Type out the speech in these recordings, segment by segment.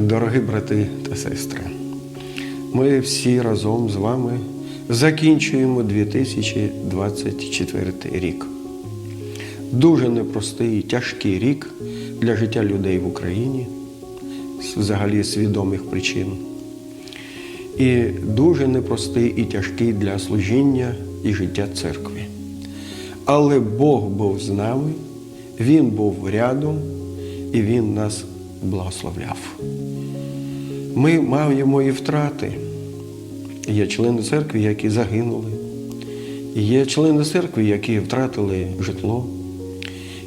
Дорогі брати та сестри, ми всі разом з вами закінчуємо 2024 рік. Дуже непростий тяжкий рік для життя людей в Україні, взагалі свідомих причин. І дуже непростий і тяжкий для служіння і життя церкви. Але Бог був з нами, Він був рядом і Він нас благословляв. Ми маємо і втрати. Є члени церкви, які загинули. Є члени церкви, які втратили житло.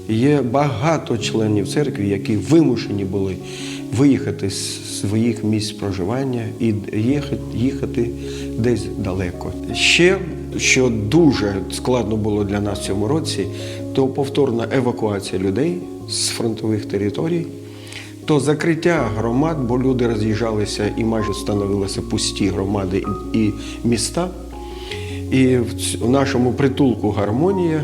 Є багато членів церкви, які вимушені були виїхати з своїх місць проживання і їхати, десь далеко. Ще, що дуже складно було для нас в цьому році, то повторна евакуація людей з фронтових територій, то закриття громад, бо люди роз'їжджалися і майже становилися пусті громади і міста. І в нашому притулку гармонія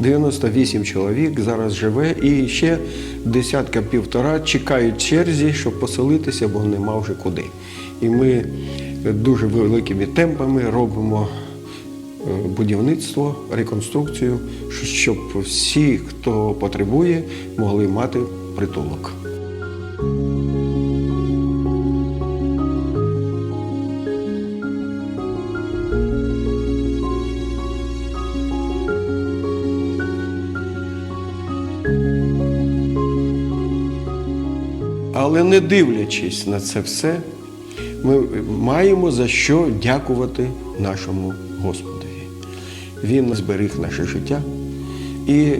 98 чоловік зараз живе, і ще десятка півтора чекають черзі, щоб поселитися, бо нема вже куди. І ми дуже великими темпами робимо е, будівництво, реконструкцію, щоб всі, хто потребує, могли мати притулок. Але не дивлячись на це все, ми маємо за що дякувати нашому Господові. Він зберіг наше життя і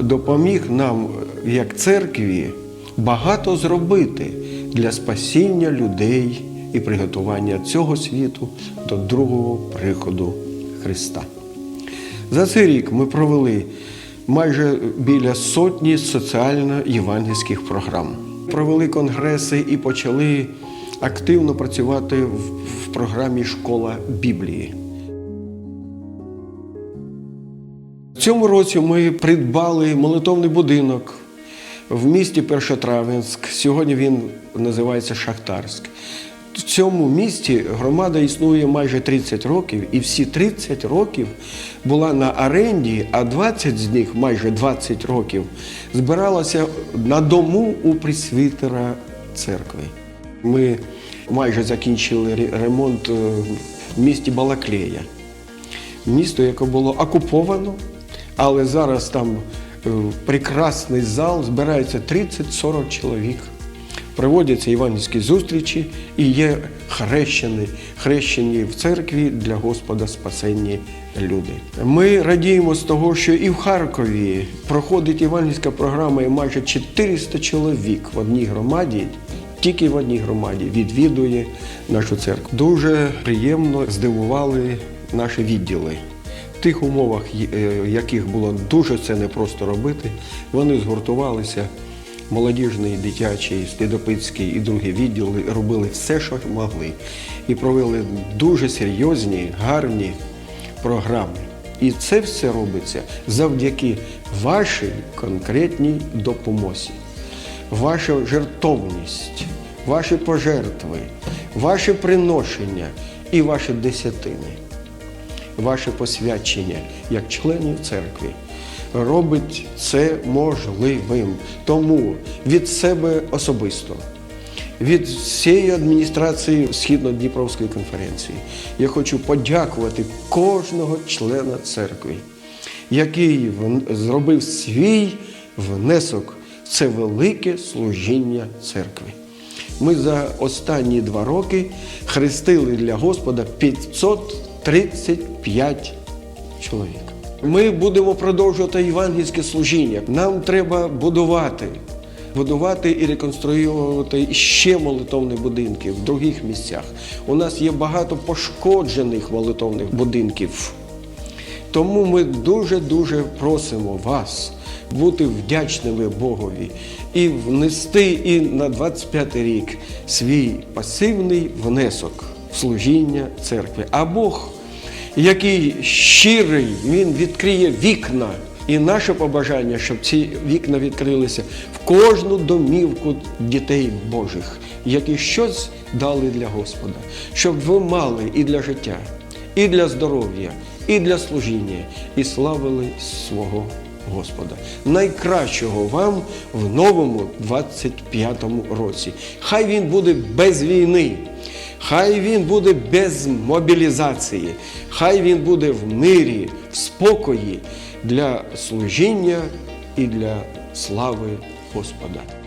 допоміг нам, як церкві, багато зробити для спасіння людей і приготування цього світу до другого приходу Христа. За цей рік ми провели майже біля сотні соціально-євангельських програм. Провели конгреси і почали активно працювати в, програмі Школа Біблії. В цьому році ми придбали молитовний будинок в місті Першотравенськ. Сьогодні він називається Шахтарськ. В цьому місті громада існує майже 30 років, і всі 30 років була на оренді, а 20 з них, майже 20 років, збиралася на дому у пресвітера церкви. Ми майже закінчили ремонт е, в місті Балаклея місто, яке було окуповано, але зараз там е, прекрасний зал, збирається 30-40 чоловік. Проводяться іванівські зустрічі і є хрещені, хрещені в церкві для Господа спасенні люди. Ми радіємо з того, що і в Харкові проходить івангельська програма, і майже 400 чоловік в одній громаді тільки в одній громаді відвідує нашу церкву. Дуже приємно здивували наші відділи. В тих умовах, е, яких було дуже це непросто робити, вони згуртувалися. Молодіжний, дитячий, слідопитський і другі відділи робили все, що могли, і провели дуже серйозні, гарні програми. І це все робиться завдяки вашій конкретній допомозі. Ваша жертовність, ваші пожертви, ваші приношення і ваші десятини, ваше посвячення як членів церкви робить це можливим. Тому від себе особисто. Від всієї адміністрації Східно-Дніпровської конференції я хочу подякувати кожного члена церкви, який зробив свій внесок це велике служіння церкви. Ми за останні два роки хрестили для Господа 535 чоловік. Ми будемо продовжувати євангельське служіння. Нам треба будувати, будувати і реконструювати ще молитовні будинки в других місцях. У нас є багато пошкоджених молитовних будинків. Тому ми дуже-дуже просимо вас бути вдячними Богові і внести і на 25 рік свій пасивний внесок в служіння церкви. А Бог, який щирий, він відкриє вікна І наше побажання, щоб ці вікна відкрилися в кожну домівку дітей Божих, які щось дали для Господа, щоб ви мали і для життя, і для здоров'я, і для служіння, і славили свого Господа. Найкращого вам в новому 25-му році. Хай він буде без війни. Хай він буде без мобілізації, хай він буде в мирі, в спокої для служіння і для слави Господа.